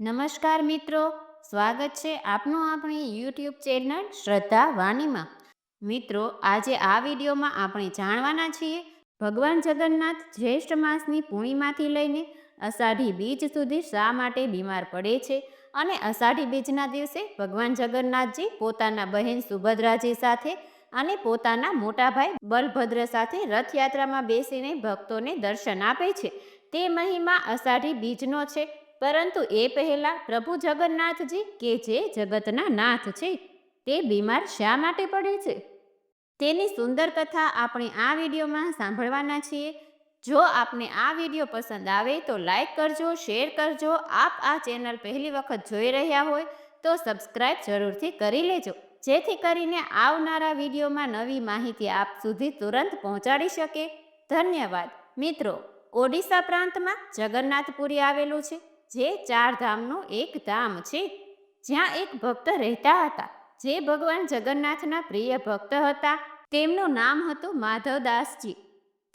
નમસ્કાર મિત્રો, સ્વાગત છે આપનું આપણી યુટ્યુબ ચેનલ શ્રદ્ધા વાણીમાં. મિત્રો, આજે આ વિડીયોમાં આપણે જાણવાના છીએ, ભગવાન જગન્નાથ જ્યેષ્ઠ માસની પૂર્ણિમાથી લઈને અષાઢી બીજ સુધી શા માટે બીમાર પડે છે અને અષાઢી બીજના દિવસે ભગવાન જગન્નાથજી પોતાના બહેન સુભદ્રાજી સાથે અને પોતાના મોટા ભાઈ બલભદ્ર સાથે રથયાત્રામાં બેસીને ભક્તોને દર્શન આપે છે. તે મહિમા અષાઢી બીજનો છે. પરંતુ એ પહેલાં પ્રભુ જગન્નાથજી કે જે જગતના નાથ છે, તે બીમાર શા માટે પડે છે? તેની સુંદર કથા આપણે આ વિડીયોમાં સાંભળવાના છીએ. જો આપને આ વીડિયો પસંદ આવે તો લાઈક કરજો, શેર કરજો. આપ આ ચેનલ પહેલી વખત જોઈ રહ્યા હોય તો સબસ્ક્રાઈબ જરૂરથી કરી લેજો. જેથી કરીને આવનારા વિડીયોમાં નવી માહિતી આપ સુધી તુરંત પહોંચાડી શકે. ધન્યવાદ. મિત્રો, ઓડિશા પ્રાંતમાં જગન્નાથપુરી આવેલું છે. જે ચાર ધામનું એક ધામ છે, જ્યાં એક ભક્ત રહેતા હતા. જે ભગવાન જગન્નાથના પ્રિય ભક્ત હતા. તેમનું નામ હતું માધવદાસજી.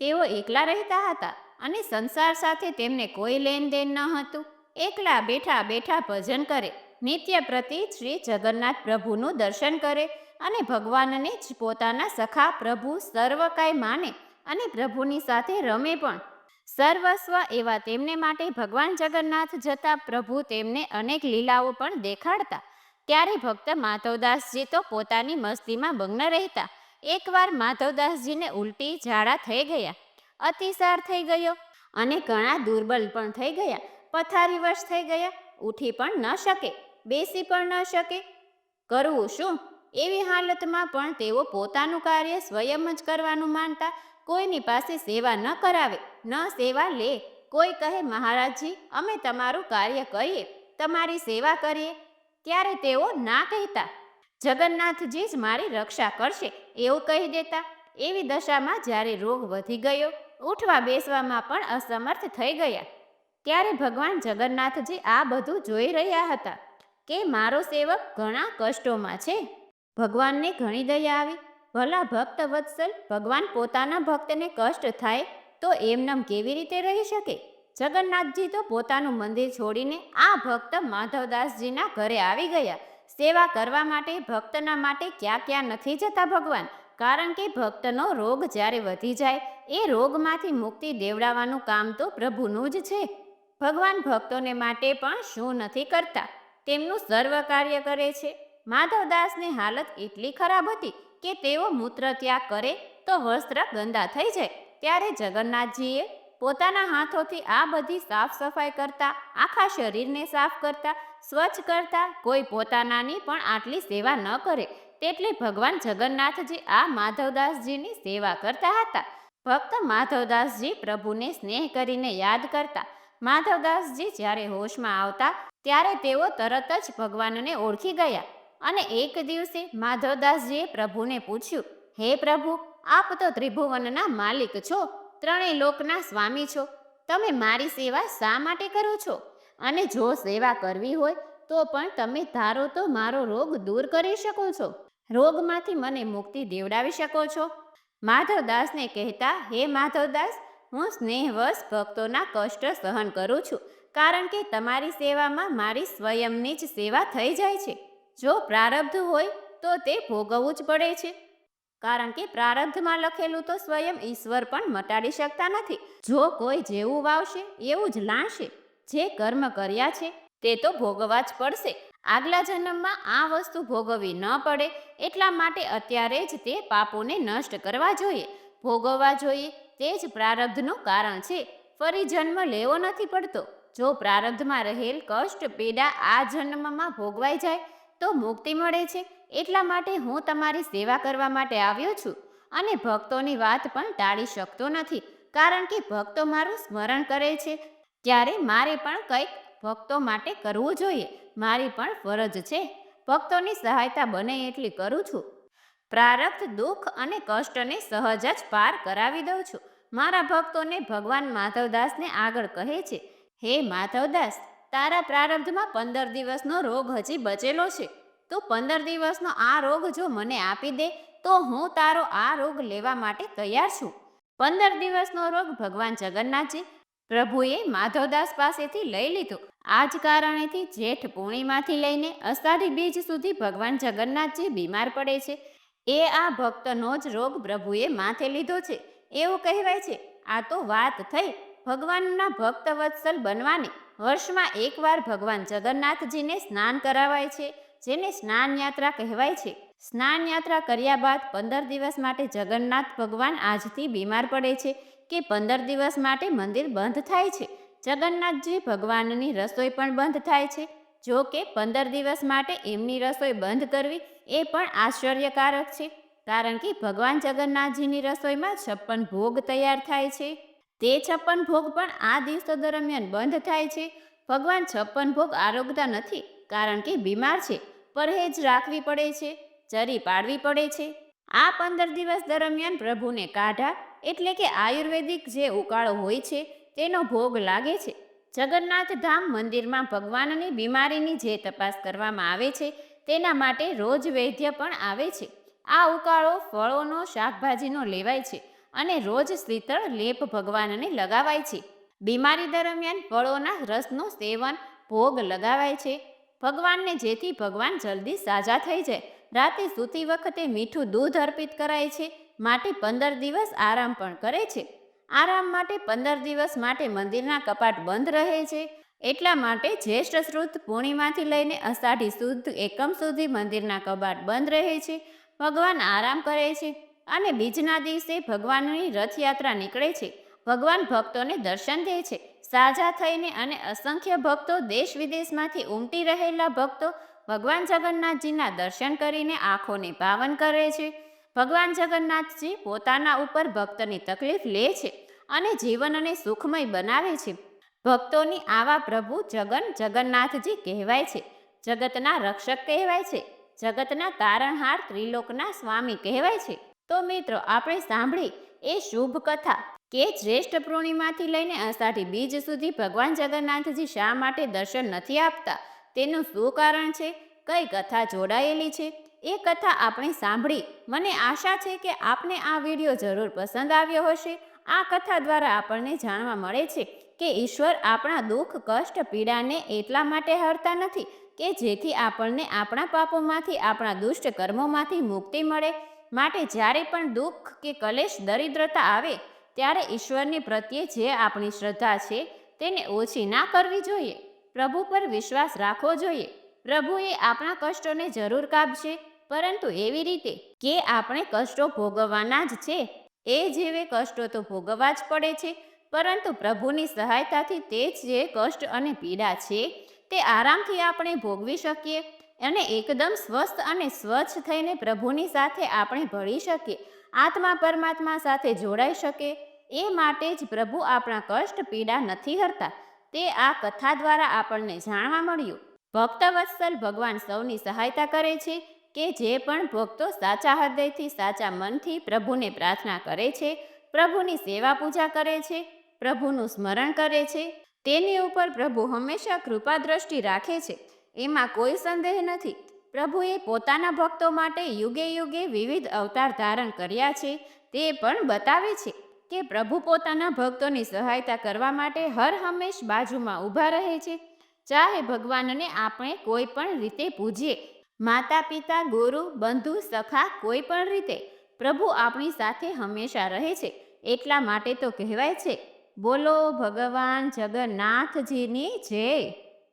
તેઓ એકલા રહેતા હતા અને સંસાર સાથે તેમને કોઈ લેનદેન ન હતું. એકલા બેઠા બેઠા ભજન કરે, નિત્ય પ્રતિ શ્રી જગન્નાથ પ્રભુનું દર્શન કરે અને ભગવાનને જ પોતાના સખા પ્રભુ સર્વ કાંઈ માને અને પ્રભુની સાથે રમે પણ. સર્વસ્વ એવા તેમને માટે ભગવાન જગન્નાથ જતા પ્રભુ તેમને અનેક લીલાઓ પણ દેખાડતા. ત્યારે ભક્ત માધવદાસજી તો પોતાની મસ્તીમાં મગ્ન રહેતા. એકવાર માધવદાસજીને ઉલટી ઝાડા થઈ ગયા. અતિસાર થઈ ગયો અને ઘણા દુર્બલ પણ થઈ ગયા. પથારીવશ થઈ ગયા. ઉઠી પણ ન શકે, બેસી પણ ન શકે. કરવું શું? એવી હાલતમાં પણ તેઓ પોતાનું કાર્ય સ્વયં જ કરવાનું માનતા કોઈની પાસે સેવા ન કરાવે, ન સેવા લે. કોઈ કહે, મહારાજજી, અમે તમારું કાર્ય કરીએ, તમારી સેવા કરીએ. ત્યારે તેઓ ના કહેતા. જગન્નાથજી જ મારી રક્ષા કરશે, એવું કહી દેતા. એવી દશામાં જ્યારે રોગ વધી ગયો, ઉઠવા બેસવામાં પણ અસમર્થ થઈ ગયા. ત્યારે ભગવાન જગન્નાથજી આ બધું જોઈ રહ્યા હતા કે મારો સેવક ઘણા કષ્ટોમાં છે. ભગવાનને ઘણી દયા આવી. ભલા ભક્ત વત્સલ ભગવાન પોતાના ભક્તને કષ્ટ થાય તો એમનામ કેવી રીતે રહી શકે? જગન્નાથજી તો પોતાનું મંદિર છોડીને આ ભક્ત માધવદાસજીના ઘરે આવી ગયા. સેવા કરવા માટે, ભક્તના માટે ક્યાં ક્યાં નથી જતા ભગવાન? કારણ કે ભક્તનો રોગ જ્યારે વધી જાય, એ રોગમાંથી મુક્તિ દેવડાવવાનું કામ તો પ્રભુનું જ છે. ભગવાન ભક્તોને માટે પણ શું નથી કરતા? તેમનું સર્વ કાર્ય કરે છે. માધવદાસની હાલત એટલી ખરાબ હતી કે તેઓ મૂત્ર ત્યાગ કરે તો વસ્ત્ર ગંદા થઈ જાય. ત્યારે જગન્નાથજીએ પોતાના હાથોથી આ બધી સાફ સફાઈ કરતા, આખા શરીરને સાફ કરતા, સ્વચ્છ કરતા કોઈ પોતાનાની પણ આટલી સેવા ન કરે. તેટલી ભગવાન જગન્નાથજી આ માધવદાસજીની સેવા કરતા હતા. ભક્ત માધવદાસજી પ્રભુને સ્નેહ કરીને યાદ કરતા. માધવદાસજી જ્યારે હોશમાં આવતા, ત્યારે તેઓ તરત જ ભગવાનને ઓળખી ગયા. અને એક દિવસે માધવદાસજીએ પ્રભુને પૂછ્યું, હે પ્રભુ, આપ તો ત્રિભુવનના માલિક છો, ત્રણેય લોકના સ્વામી છો. તમે મારી સેવા શા માટે કરો છો? અને જો સેવા કરવી હોય, તો પણ તમે ધારો તો મારો રોગ દૂર કરી શકો છો. રોગમાંથી મને મુક્તિ દેવડાવી શકો છો. માધવદાસને કહેતા, હે માધવદાસ, હું સ્નેહવશ ભક્તોના કષ્ટ સહન કરું છું, કારણ કે તમારી સેવામાં મારી સ્વયંની જ સેવા થઈ જાય છે. જો પ્રારબ્ધ હોય તો તે ભોગવવું જ પડે છે. કારણ કે પ્રારબ્ધમાં લખેલું તો સ્વયં ઈશ્વર પણ મટાડી શકતા નથી. જો કોઈ જેવું વાવશે, એવું જ લાણશે. જે કર્મ કર્યા છે, તે તો ભોગવવા જ પડશે. આગલા જન્મમાં આ વસ્તુ ભોગવવી ન પડે, એટલા માટે અત્યારે જ તે પાપોને નષ્ટ કરવા જોઈએ. ભોગવવા જોઈએ તે જ પ્રારબ્ધનું કારણ છે. ફરી જન્મ લેવો નથી પડતો. જો પ્રારબ્ધમાં રહેલ કષ્ટ, પીડા આ જન્મમાં ભોગવાઈ જાય તો મુક્તિ મળે છે. એટલા માટે હું તમારી સેવા કરવા માટે આવ્યો છું અને ભક્તોની વાત પણ ટાળી શકતો નથી, કારણ કે ભક્તો મારું સ્મરણ કરે છે. ત્યારે મારે પણ કંઈક ભક્તો માટે કરવું જોઈએ. મારી પણ ફરજ છે. ભક્તોની સહાયતા બને એટલી કરું છું. પ્રારબ્ધ દુઃખ અને કષ્ટને સહજ જ પાર કરાવી દઉં છું. મારા ભક્તોને ભગવાન માધવદાસને આગળ કહે છે, હે માધવદાસ તારા પ્રારબ્ધમાં પંદર દિવસનો રોગ હજી બચેલો છે. તો પંદર દિવસનો આ રોગ જો મને આપી દે, તો હું તારો આ રોગ લેવા માટે તૈયાર છું. પંદર દિવસનો રોગ ભગવાન જગન્નાથજી પ્રભુએ માધવદાસ પાસેથી લઈ લીધો. આ જ કારણેથી જેઠ પૂર્ણિમાથી લઈને અષાઢી બીજ સુધી ભગવાન જગન્નાથજી બીમાર પડે છે. એ આ ભક્તનો જ રોગ પ્રભુએ માથે લીધો છે. એવું કહેવાય છે, આ તો વાત થઈ, ભગવાનના ભક્ત વત્સલ બનવાની વર્ષમાં એકવાર ભગવાન જગન્નાથજીને સ્નાન કરાવાય છે, જેને સ્નાન યાત્રા કહેવાય છે. સ્નાન યાત્રા કર્યા બાદ પંદર દિવસ માટે જગન્નાથ ભગવાન આજથી બીમાર પડે છે કે પંદર દિવસ માટે મંદિર બંધ થાય છે. જગન્નાથજી ભગવાનની રસોઈ પણ બંધ થાય છે. જો કે પંદર દિવસ માટે એમની રસોઈ બંધ કરવી એ પણ આશ્ચર્યકારક છે, કારણ કે ભગવાન જગન્નાથજીની રસોઈમાં છપ્પન ભોગ તૈયાર થાય છે. તે છપ્પન ભોગ પણ આ દિવસો દરમિયાન બંધ થાય છે. ભગવાન છપ્પન ભોગ આરોગતા નથી, કારણ કે બીમાર છે પરહેજ રાખવી પડે છે, ચરી પાડવી પડે છે. આ પંદર દિવસ દરમિયાન પ્રભુને કાઢા, એટલે કે આયુર્વેદિક જે ઉકાળો હોય છે, તેનો ભોગ લાગે છે. જગન્નાથ ધામ મંદિરમાં ભગવાનની બીમારીની જે તપાસ કરવામાં આવે છે, તેના માટે રોજ વૈદ્ય પણ આવે છે. આ ઉકાળો ફળોનો, શાકભાજીનો લેવાય છે. અને રોજ શીતળ લેપ ભગવાનને લગાવાય છે. બીમારી દરમિયાન ફળોના રસનું સેવન ભોગ લગાવાય છે. ભગવાનને જેથી ભગવાન જલ્દી સાજા થઈ જાય. રાતે સૂતી વખતે મીઠું દૂધ અર્પિત કરાય છે, માટે પંદર દિવસ આરામ પણ કરે છે. આરામ માટે પંદર દિવસ માટે મંદિરના કપાટ બંધ રહે છે. એટલા માટે જ્યેષ્ઠ શ્રુદ્ધ પૂર્ણિમાથી લઈને અષાઢી શુદ્ધ એકમ સુધી મંદિરના કપાટ બંધ રહે છે. ભગવાન આરામ કરે છે. અને બીજના દિવસે ભગવાનની રથયાત્રા નીકળે છે. ભગવાન ભક્તોને દર્શન દે છે. સાજા થઈને અને અસંખ્ય ભક્તો દેશ વિદેશમાંથી ઉમટી રહેલા ભક્તો ભગવાન જગન્નાથજીના દર્શન કરીને આંખોને પાવન કરે છે. ભગવાન જગન્નાથજી પોતાના ઉપર ભક્તની તકલીફ લે છે અને જીવનને સુખમય બનાવે છે. ભક્તોની આવા પ્રભુ જગન જગન્નાથજી કહેવાય છે. જગતના રક્ષક કહેવાય છે. જગતના તારણહાર ત્રિલોકના સ્વામી કહેવાય છે. તો મિત્રો, આપણે સાંભળી. એ શુભ કથા કે જ્યેષ્ઠ પૂર્ણિમાથી લઈને અષાઢી બીજ સુધી ભગવાન જગન્નાથજી શા માટે દર્શન નથી આપતા? તેનું શું કારણ છે? કઈ કથા જોડાયેલી છે? એ કથા આપણે સાંભળી. મને આશા છે કે આપને આ વીડિયો જરૂર પસંદ આવ્યો હશે. આ કથા દ્વારા આપણને જાણવા મળે છે કે ઈશ્વર આપણા દુઃખ, કષ્ટ, પીડાને એટલા માટે હરતા નથી કે જેથી આપણને આપણા પાપોમાંથી, આપણા દુષ્ટ કર્મોમાંથી મુક્તિ મળે. માટે જ્યારે પણ દુઃખ કે કલેશ દરિદ્રતા આવે, ત્યારે ઈશ્વરની પ્રત્યે જે આપણી શ્રદ્ધા છે, તેને ઓછી ના કરવી જોઈએ. પ્રભુ પર વિશ્વાસ રાખવો જોઈએ. પ્રભુએ આપણા કષ્ટોને જરૂર કાપશે, પરંતુ એવી રીતે કે આપણે કષ્ટો ભોગવવાના જ છે. એ જેવે કષ્ટો તો ભોગવવા જ પડે છે, પરંતુ પ્રભુની સહાયતાથી તે જ જે કષ્ટ અને પીડા છે, તે આરામથી આપણે ભોગવી શકીએ. અને એકદમ સ્વસ્થ અને સ્વચ્છ થઈને પ્રભુની સાથે આપણે ભળી શકીએ, આત્મા પરમાત્મા સાથે જોડાઈ શકે, એ માટે જ પ્રભુ આપણા કષ્ટ પીડા નથી હરતા. તે આ કથા દ્વારા આપણને જાણવા મળ્યું. ભક્તવત્સલ ભગવાન સૌની સહાયતા કરે છે કે જે પણ ભક્તો સાચા હૃદયથી સાચા મનથી પ્રભુને પ્રાર્થના કરે છે, પ્રભુની સેવા પૂજા કરે છે, પ્રભુનું સ્મરણ કરે છે, તેની ઉપર પ્રભુ હંમેશા કૃપા દ્રષ્ટિ રાખે છે. એમાં કોઈ સંદેહ નથી. પ્રભુએ પોતાના ભક્તો માટે યુગે યુગે વિવિધ અવતાર ધારણ કર્યા છે, તે પણ બતાવે છે કે પ્રભુ પોતાના ભક્તોની સહાયતા કરવા માટે હર હંમેશ બાજુમાં ઊભા રહે છે. ચાહે ભગવાનને આપણે કોઈ પણ રીતે પૂજીએ, માતા પિતા, ગુરુ, બંધુ, સખા, કોઈ પણ રીતે, પ્રભુ આપણી સાથે હંમેશા રહે છે. એટલા માટે તો કહેવાય છે, બોલો ભગવાન જગન્નાથજીની જય.